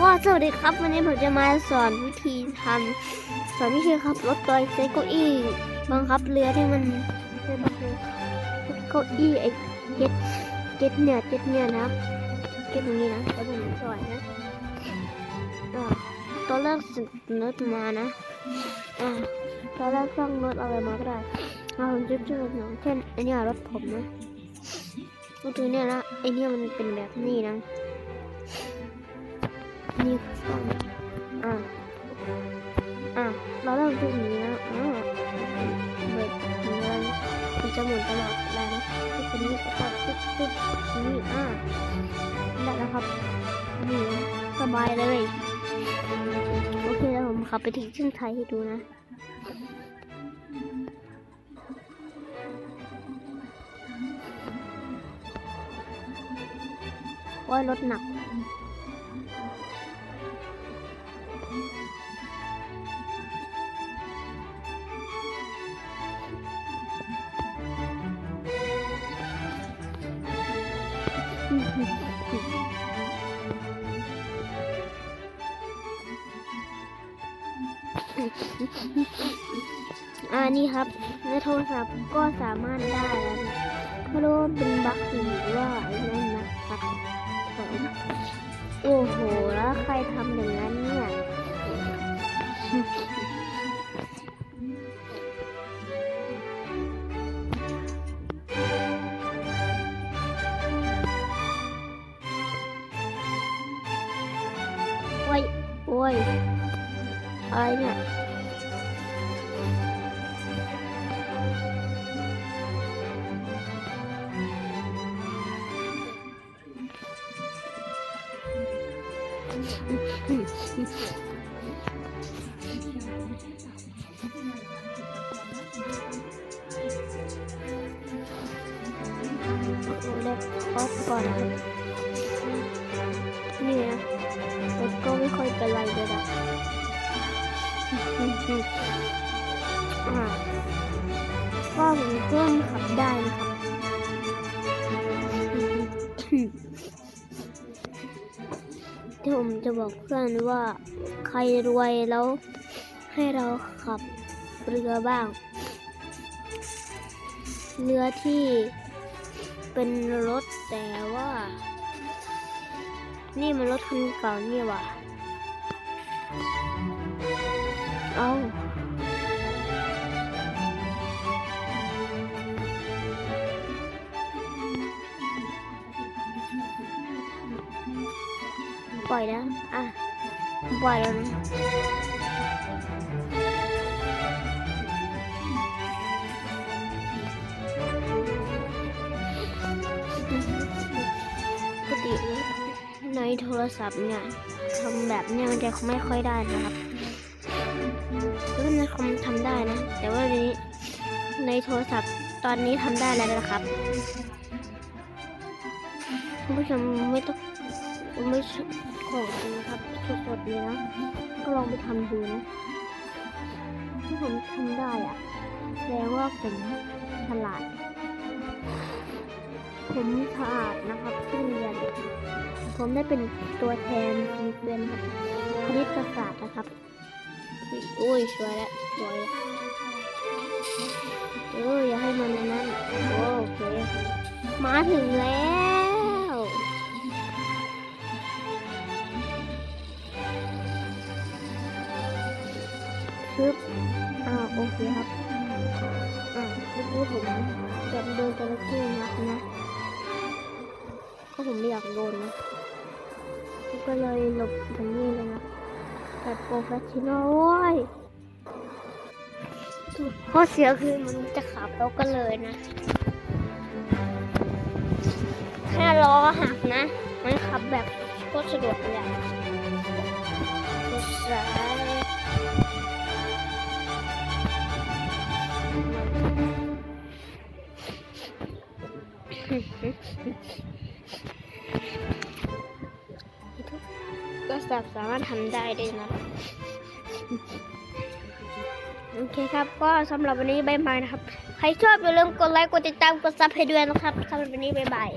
สวัสดีครับวันนี้ผมจะมาสอนวิธีทำสอนวิธีขับรถโดยใช้เก้าอี้บังคับเรือที่มันเก้าอี้ไอ้เจ็ดเจ็ดเนี่ยเจ็ดเนี่ยนะครับเจ็ดตรงนี้นะแล้วผมสอนนะอ่าตอนแรกสั่งรถมานะอ่าตอนแรกสั่งรถอะไรมาก็ได้เอาผมจะช่วยหน่อยเช่นอันเนี้ยรถผมนะก็คือเนี่ยนะไอเนี่ยมันเป็นแบบนี้นะ นี่คืออ่าอ่าเราเริ่มจากนี้นะอ่าเบิดเงินมันจะหมุนตลอดเวลานะที่คนนี้ก็ปุ๊บปุ๊บนี่อ่าได้แล้วครับนี่สบายเลยโอเคแล้วผมขับไปถึงเส้นชัยให้ดูนะว่ารถหนัก อ่านี่ครับในโทรศัพท์ก็สามารถได้แล้วนะไม่รู้ว่าเป็นบั๊กหรือว่าอะไรนั่นนะครับโอ้โห แล้วใครทำอย่างนั้นเนี่ย อ้ยโอ้ยอะ ก็ผมเพื่อนขับได้นะครับที่ผมจะบอกเพื่อนว่าใครรวยแล้วให้เราขับเรือบ้าง เรือที่เป็นรถแต่ว่า นี่มันรถคันเก่านี่หว่าเอา ปล่อยแล้วอะปล่อยแล้วนะปกติในโทรศัพท์เนี่ยทำแบบเนี้ยมันจะไม่ค่อยได้นะครับก็ในคอมทำได้นะ แต่ว่าในนี้ในโทรศัพท์ตอนนี้ทำได้แล้วนะครับคุณผู้ชมไม่ต้อง ไม่ชของจริงนะครับสดๆเลยนะ ก็ลองไปทำดูนะถ้าผมทำได้อะแสดงว่าผมฉลาด ผมฉลาดนะครับที่เรียน ผมได้เป็นตัวแทนทีเรียนครับคณิตศาสตร์นะครับอุ้ยสวยแล้วสวยแล้วเอออย่าให้มันอันนั้นโอเค มาถึงแล้วึบอ่าโอเคครับอ่าเมื่อกี้ผมจะโดนจระเข้งับนะก็ผมไม่อยากโดนนะก็เลยหลบตรงนี้เลยนะแต่โปรเฟชชั่นอลโว้ยข้อเสียคือมันจะขับรถกันเลยนะแค่ล้อหักนะ มันขับแบบโคตรสะดวกเลยอ ก็สามารถทำได้ด้วยนะ โอเคครับ ก็สำหรับวันนี้บายบายนะครับ ใครชอบอย่าลืมกดไลค์ กดติดตาม กดซับให้ด้วยนะครับสำหรับวันนี้บายบาย